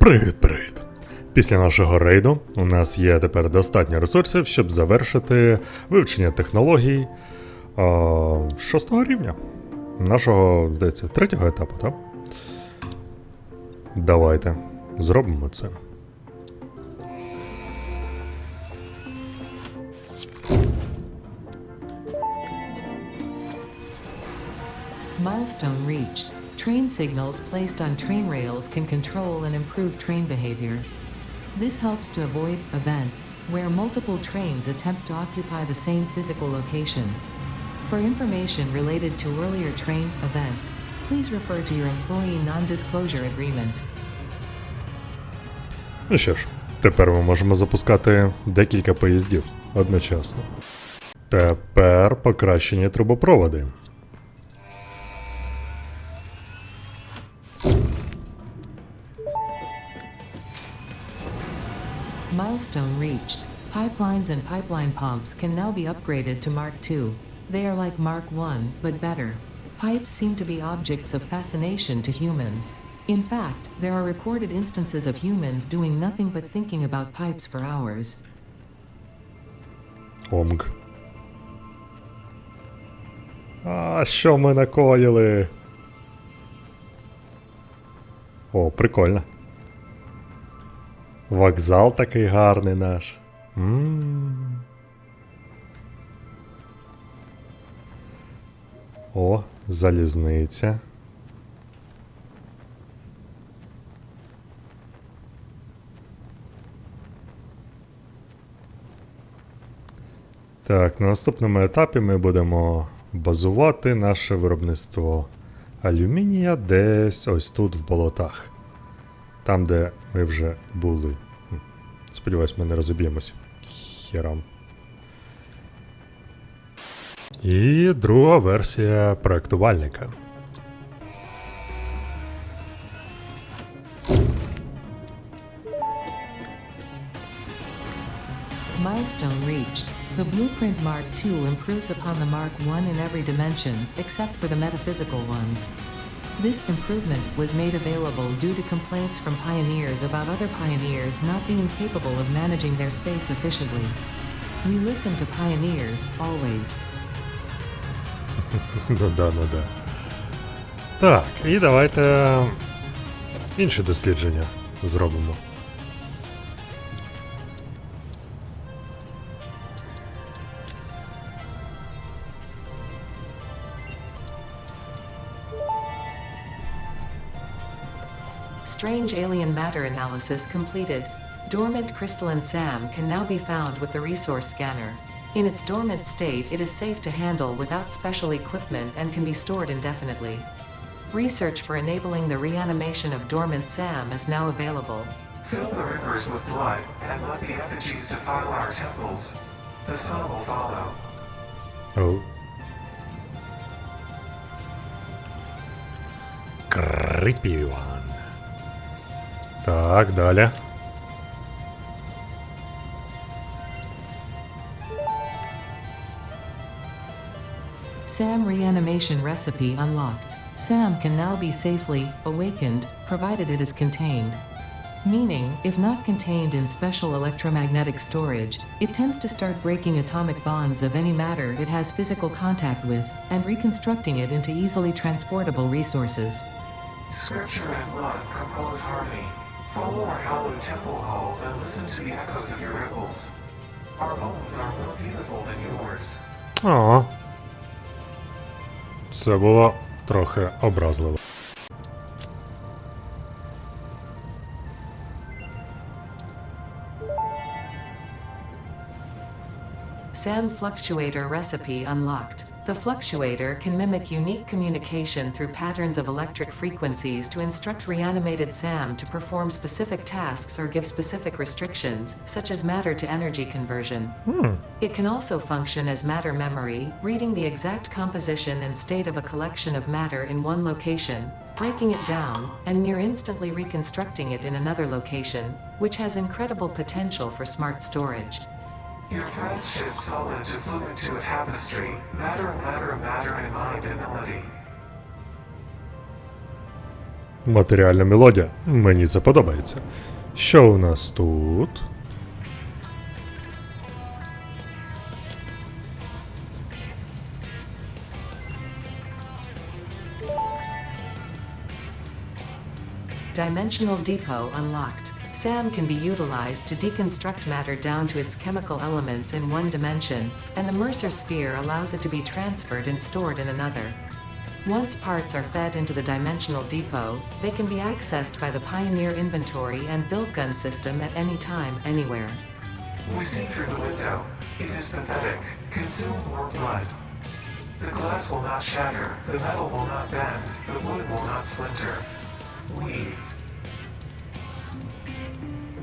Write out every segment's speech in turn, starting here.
Привіт-привіт! Після нашого рейду у нас є тепер достатньо ресурсів, щоб завершити вивчення технологій а, шостого рівня. Нашого, здається, третього етапу, так? Давайте зробимо це. Milestone reached. Train signals placed on train rails can control and improve train behavior. This helps to avoid events where multiple trains attempt to occupy the same physical location. For information related to earlier train events, please refer to your employee non-disclosure agreement. Ну що ж, тепер ми можемо запускати декілька поїздів одночасно. Тепер покращені трубопроводи. Milestone reached. Pipelines and pipeline pumps can now be upgraded to Mark II. They are like Mark I, but better. Pipes seem to be objects of fascination to humans. In fact, there are recorded instances of humans doing nothing but thinking about pipes for hours. Омг. А що ми накоїли? О, прикольно. Вокзал такий гарний наш. м О, залізниця. Так, на наступному етапі ми будемо базувати наше виробництво алюмінія десь ось тут в болотах. Там, де ми вже були. Сподіваюсь, ми не розіб'ємось. Херам. І друга версія проектувальника. Milestone reached. The Blueprint Mark II improves upon the Mark I in every dimension, except for the metaphysical ones. This improvement was made available due to complaints from pioneers about other pioneers not being capable of managing their space efficiently. We listen to pioneers, always. Ну да, ну да. Так, і давайте інші дослідження зробимо. Strange alien matter analysis completed. Dormant crystalline SAM can now be found with the resource scanner. In its dormant state, it is safe to handle without special equipment and can be stored indefinitely. Research for enabling the reanimation of dormant SAM is now available. Fill the rivers with blood, and let the effigies defile our temples. The sun will follow. Oh. Creepy one. Так, далі. SAM reanimation recipe unlocked. SAM can now be safely awakened, provided it is contained. Meaning, if not contained in special electromagnetic storage, it tends to start breaking atomic bonds of any matter it has physical contact with, and reconstructing it into easily transportable resources. Scripture and blood compose harmony. Follow our hallowed temple halls and listen to the echoes of your ripples. Our bones are more beautiful than yours. О. Це було трохи образливо. SAM Fluctuator recipe unlocked. The fluctuator can mimic unique communication through patterns of electric frequencies to instruct reanimated SAM to perform specific tasks or give specific restrictions, such as matter to energy conversion. Hmm. It can also function as matter memory, reading the exact composition and state of a collection of matter in one location, breaking it down, and near instantly reconstructing it in another location, which has incredible potential for smart storage. Your threads shed solid to fluid to a tapestry. Matter, matter, matter, and mind and melody. Матеріальна мелодія. Мені це подобається. Що у нас тут? Dimensional Depot unlocked. SAM can be utilized to deconstruct matter down to its chemical elements in one dimension, and the Mercer sphere allows it to be transferred and stored in another. Once parts are fed into the Dimensional Depot, they can be accessed by the Pioneer inventory and build gun system at any time, anywhere. We see through the window. It is pathetic. Consume more blood. The glass will not shatter, the metal will not bend, the wood will not splinter. Weave.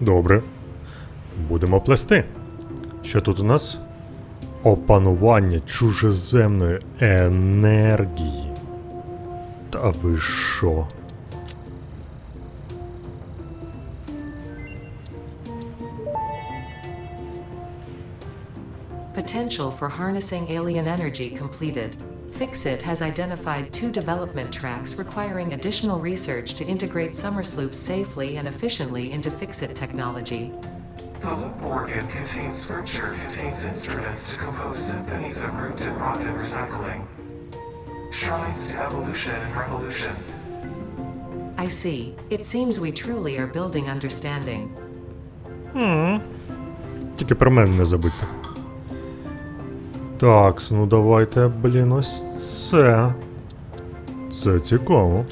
Добре. Будемо плести. Що тут у нас? Опанування чужеземної енергії. Та ви що? Potential for harnessing alien energy completed. Fixit has identified two development tracks requiring additional research to integrate Summersloops safely and efficiently into Fixit technology. The loop organ contains scripture, contains instruments to compose symphonies of root and rot and recycling. Shrines to evolution and revolution. I see. It seems we truly are building understanding. Тільки про мене не забудьте. Так, ну давайте, блін, ось це. Це цікаво.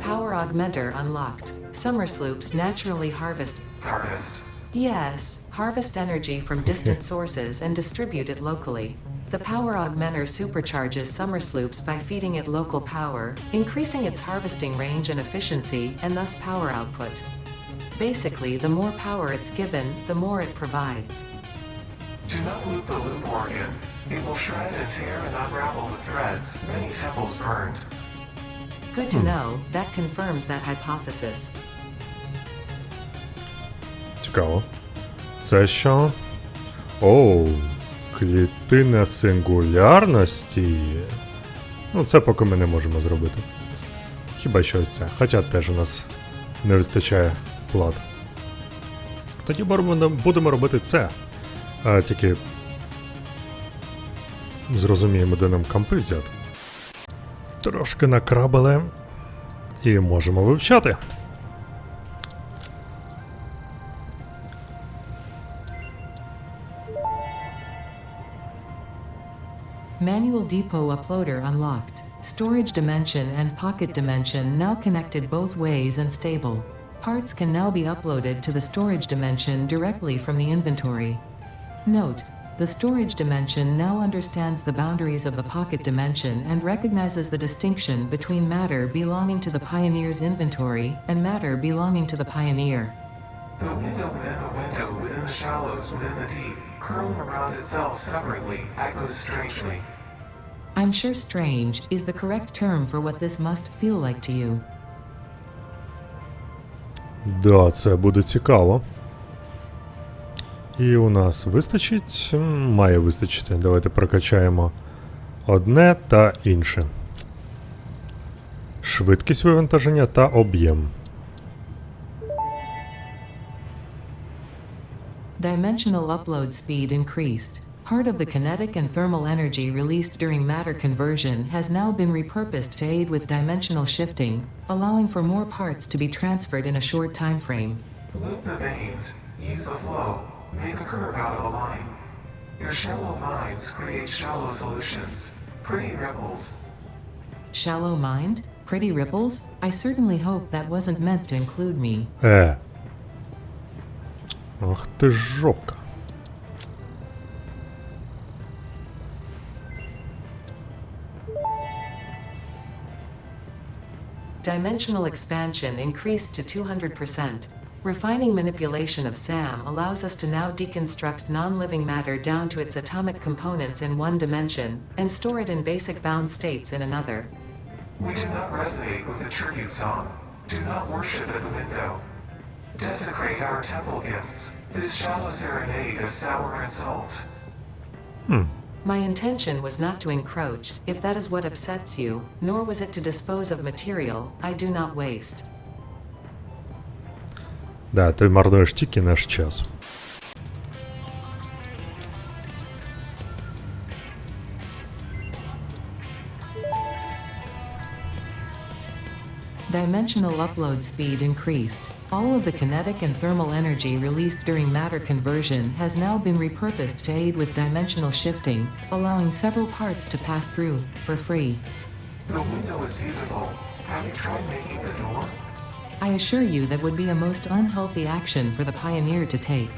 Power augmenter unlocked. Summersloops naturally harvest. Harvest. Yes, harvest energy from distant sources and distribute it locally. the power augmenter supercharges summer sloops by feeding it local power, increasing its harvesting range and efficiency, and thus power output. Basically, the more power it's given, the more it provides. Do not loop the loop organ. It will shred and tear and unravel the threads, many temples burned. Good to hmm. know, that confirms that hypothesis. Go. Coś. Oh. Клітина сингулярності. Ну, це поки ми не можемо зробити. Хіба що ось це. Хоча теж у нас не вистачає плат. Тоді будемо робити це. А, тільки зрозуміємо, де нам кампи взяти. Трошки накрабили. І можемо вивчати. Depot Uploader unlocked. Storage dimension and pocket dimension now connected both ways and stable. Parts can now be uploaded to the storage dimension directly from the inventory. Note, the storage dimension now understands the boundaries of the pocket dimension and recognizes the distinction between matter belonging to the Pioneer's inventory and matter belonging to the Pioneer. The window within the window within the shallows within the deep, curling around itself separately, echoes strangely. I'm sure strange is the correct term for what this must feel like to you. Да, це буде цікаво. І у нас вистачить. Має вистачити. Давайте прокачаємо одне та інше. Швидкість вивантаження та об'єм. Dimensional upload speed increased. Part of the kinetic and thermal energy released during matter conversion has now been repurposed to aid with dimensional shifting, allowing for more parts to be transferred in a short time frame. Loop the veins, use the flow, make a curve out of a line. Your shallow minds create shallow solutions. Pretty ripples. Shallow mind? Pretty ripples? I certainly hope that wasn't meant to include me. Е. Ах ти ж жопка. Dimensional expansion increased to 200%. Refining manipulation of SAM allows us to now deconstruct non living matter down to its atomic components in one dimension and store it in basic bound states in another. We do not resonate with the tribute song. Do not worship at the window. Desecrate our temple gifts. This shallow serenade is sour and salt. Хм. My intention was not to encroach, if that is what upsets you, nor was it to dispose of material I do not waste. Да, ти марнуєш тільки наш час. Dimensional upload speed increased. All of the kinetic and thermal energy released during matter conversion has now been repurposed to aid with dimensional shifting, allowing several parts to pass through, for free. The window is beautiful. Have you tried making a door? I assure you that would be a most unhealthy action for the pioneer to take.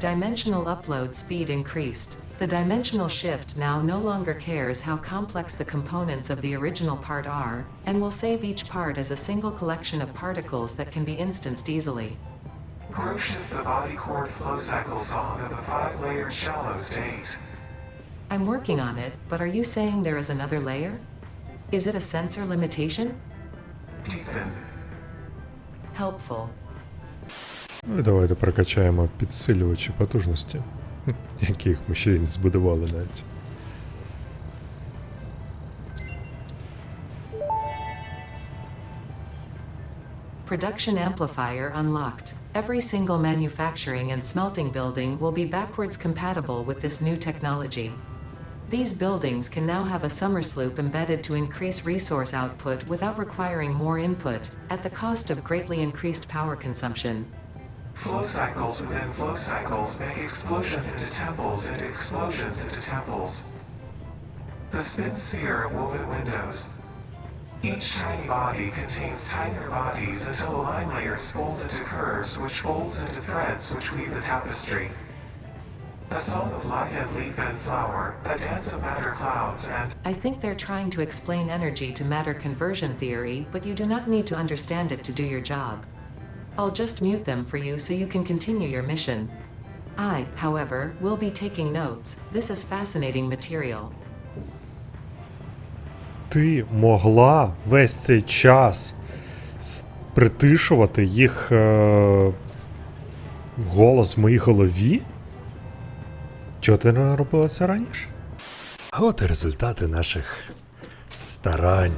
Dimensional upload speed increased. The dimensional shift now no longer cares how complex the components of the original part are, and will save each part as a single collection of particles that can be instanced easily. Grow shift the body chord flow cycle song of the five layered shallow state. I'm working on it, but are you saying there is another layer? Is it a sensor limitation? Deepen. Helpful. Ну і давайте прокачаємо підсилювачі потужності, Хм, яких ми ще й не збудували навіть. Production amplifier unlocked. Every single manufacturing and smelting building will be backwards compatible with this new technology. These buildings can now have a summer sloop embedded to increase resource output without requiring more input, at the cost of greatly increased power consumption. Flow cycles within flow cycles make explosions into temples into explosions into temples. The spin sphere of woven windows. Each tiny body contains tinier bodies until the line layers fold into curves which folds into threads which weave the tapestry. A song of light and leaf and flower, a dance of matter clouds and I think they're trying to explain energy to matter conversion theory, but you do not need to understand it to do your job. I'll just mute them for you so you can continue your mission. I, however, will be taking notes. This is fascinating material. Ти могла весь цей час притишувати їх е- голос в моїй голові? Чого ти не робила це раніше? От і результати наших старань,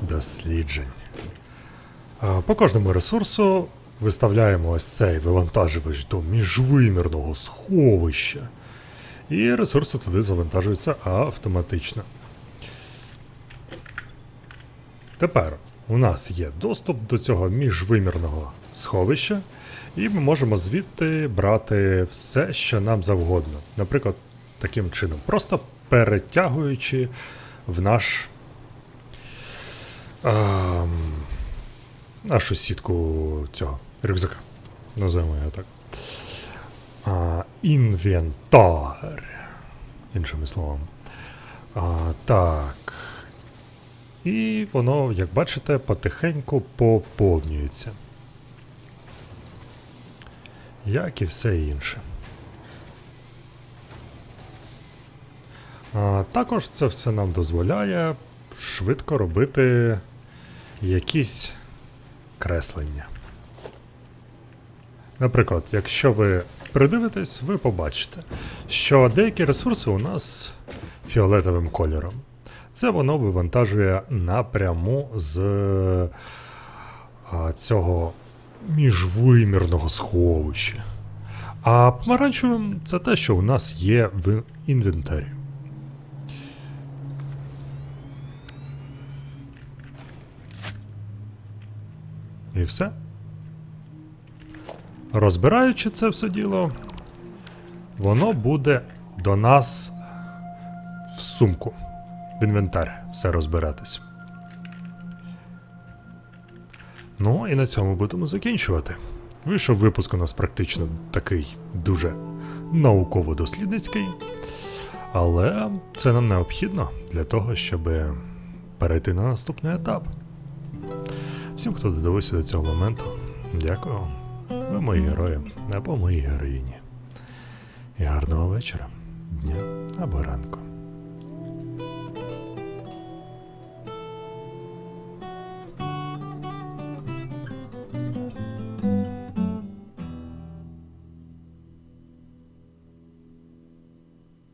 досліджень. По кожному ресурсу виставляємо ось цей вивантажувач до міжвимірного сховища. І ресурси туди завантажуються автоматично. Тепер у нас є доступ до цього міжвимірного сховища, і ми можемо звідти брати все, що нам завгодно. Наприклад, таким чином, просто перетягуючи в наш. ем, нашу сітку цього рюкзака. Називаємо його так. А, інвентар. Іншими словами. А, так. І воно, як бачите, потихеньку поповнюється. Як і все інше. А, також це все нам дозволяє швидко робити якісь креслення. Наприклад, якщо ви придивитесь, ви побачите, що деякі ресурси у нас фіолетовим кольором. Це воно вивантажує напряму з цього міжвимірного сховища. А помаранчевим це те, що у нас є в інвентарі. І все. Розбираючи це все діло, воно буде до нас в сумку, в інвентар, все розбиратись. Ну і на цьому будемо закінчувати. Вийшов випуск у нас практично такий дуже науково-дослідницький, але це нам необхідно для того, щоб перейти на наступний етап. Всім, хто додивився до цього моменту, дякую. Ви мої герої або мої героїні. І гарного вечора, дня або ранку.